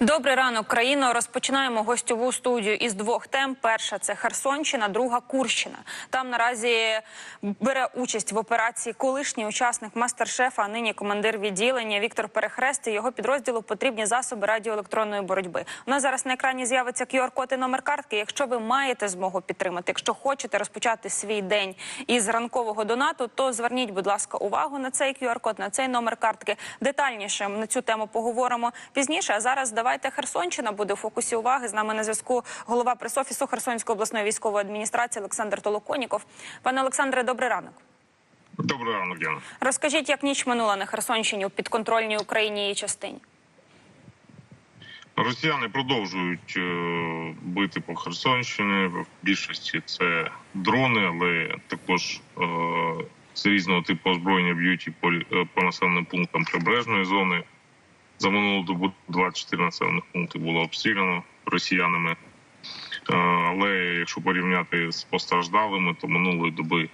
Добрий ранок, країно. Розпочинаємо гостьову студію із двох тем. Перша це Херсонщина, друга Курщина. Там наразі бере участь в операції колишній учасник мастер-шефа, а нині командир відділення Віктор Перехрест. Його підрозділу потрібні засоби радіоелектронної боротьби. У нас зараз на екрані з'явиться QR-код і номер картки. Якщо ви маєте змогу підтримати, якщо хочете розпочати свій день із ранкового донату, то зверніть, будь ласка, увагу на цей QR-код, на цей номер картки. Детальніше на цю тему поговоримо пізніше. А зараз давайте Херсонщина буде у фокусі уваги. З нами на зв'язку голова пресофісу Херсонської обласної військової адміністрації Олександр Толоконіков. Пане Олександре, добрий ранок. Добрий ранок, Діана. Розкажіть, як ніч минула на Херсонщині у підконтрольній Україні її частині. Росіяни продовжують е, бити по Херсонщині. В більшості це дрони, але також е, з різного типу озброєння б'ють і по, е, по населеним пунктам прибережної зони. За минулу добу 24 населених пункти було обстріляно росіянами. Е, але якщо порівняти з постраждалими, то минулої доби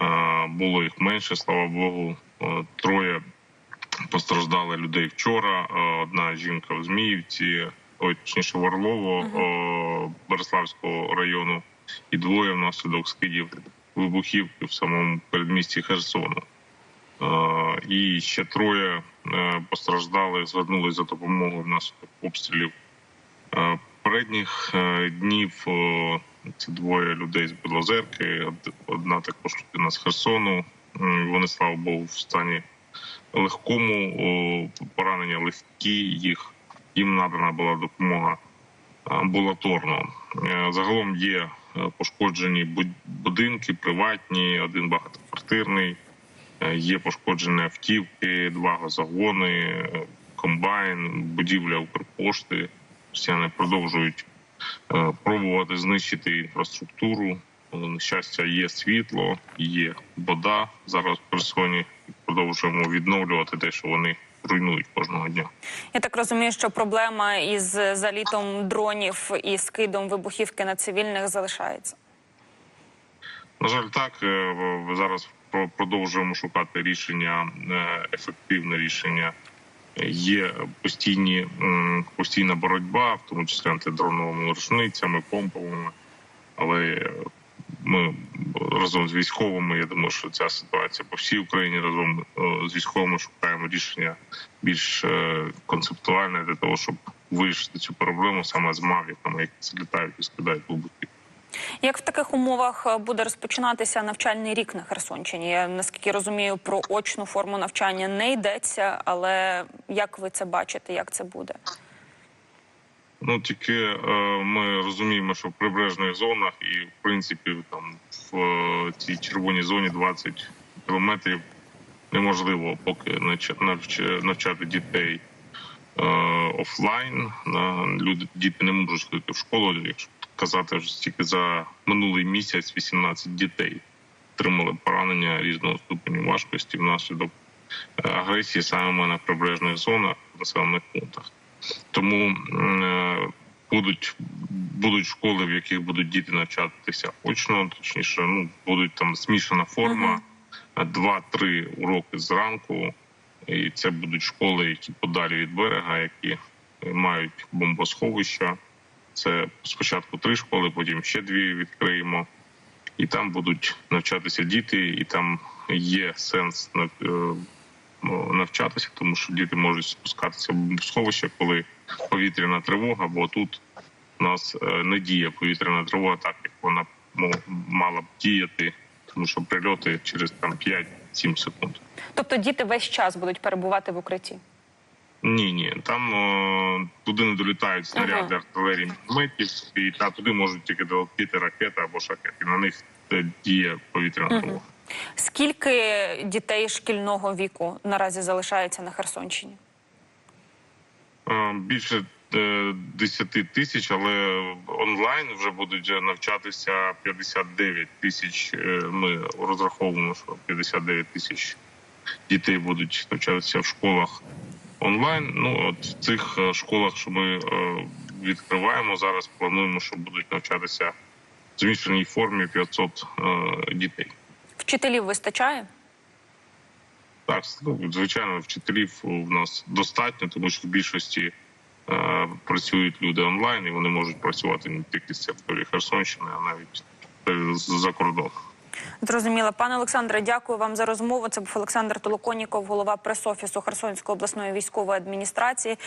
е, було їх менше, слава Богу. Е, Троє постраждали людей вчора. Одна жінка в Зміївці, ой, точніше в Орлово Береславського району, і двоє внаслідок скидів вибухівки в самому передмісті Херсону. І ще троє е, постраждали, звернулись за допомогою внаслідок обстрілів е, передніх е, днів. Це двоє людей з Білозерки, одна також людина з Херсону. Вони, слава Богу, в стані легкому поранення легкі. Їх їм надана була допомога амбулаторно. Загалом є пошкоджені буд- будинки, приватні, один багатоквартирний. Е, Є пошкоджені автівки, два газогони, е, комбайн, будівля Укрпошти. Росіяни продовжують е, пробувати знищити інфраструктуру. Е, На щастя, є світло, є вода зараз в Херсоні. Продовжуємо відновлювати те, що вони руйнують кожного дня. Я так розумію, що проблема із залітом дронів і скидом вибухівки на цивільних залишається. На жаль, так в- зараз продовжуємо шукати рішення, е, ефективне рішення. Є постійні постійна боротьба, в тому числі антидроновими рушницями, помповими. Але ми разом з військовими. Я думаю, що ця ситуація по всій Україні разом е, з військовими шукаємо рішення більш е, концептуальне для того, щоб вирішити цю проблему саме з мавіками, які залітають і скидають вибухи. Як в таких умовах е, буде розпочинатися навчальний рік на Херсонщині? Я наскільки розумію, про очну форму навчання не йдеться, але як ви це бачите, як це буде? Ну тільки е, ми розуміємо, що в прибережних зонах і в принципі там в е, цій червоній зоні 20 кілометрів неможливо поки навч- навч- навчати дітей е, офлайн. Люди діти не можуть ходити в школу. Якщо казати вже тільки за минулий місяць 18 дітей отримали поранення різного ступеню важкості внаслідок е, агресії саме на прибережних зонах в населених пунктах. Тому е, будуть будуть школи, в яких будуть діти навчатися очно, точніше, ну будуть там змішана форма, е, два-три уроки зранку, і це будуть школи, які подалі від берега, які мають бомбосховища. Це спочатку три школи, потім ще дві відкриємо, і там будуть навчатися діти, і там є сенс е, ну, навчатися, тому що діти можуть спускатися в бомбосховище, коли повітряна тривога, бо тут у нас е, не діє повітряна тривога, так як вона мала б діяти, тому що прильоти через там 5-7 секунд. Тобто діти весь час будуть перебувати в укритті. Ні, ні, там е, туди не долітають снаряди артилерії мінометів, і та туди можуть тільки долетіти ракети або шахети. На них е, діє повітряна тривога. Скільки дітей шкільного віку наразі залишається на Херсонщині? Е, Більше е, 10 тисяч, але онлайн вже будуть навчатися 59 тисяч. Е, Ми розраховуємо, що 59 тисяч дітей будуть навчатися в школах онлайн. Ну от в цих е, школах, що ми е, відкриваємо зараз, плануємо, що будуть навчатися в змішаній формі 500 е, дітей. Вчителів вистачає? Так, ну, звичайно, вчителів у нас достатньо, тому що в більшості е, працюють люди онлайн, і вони можуть працювати не тільки з території Херсонщини, а навіть з-за кордону. Зрозуміло. Пане Олександре, дякую вам за розмову. Це був Олександр Толоконіков, голова прес-офісу Херсонської обласної військової адміністрації.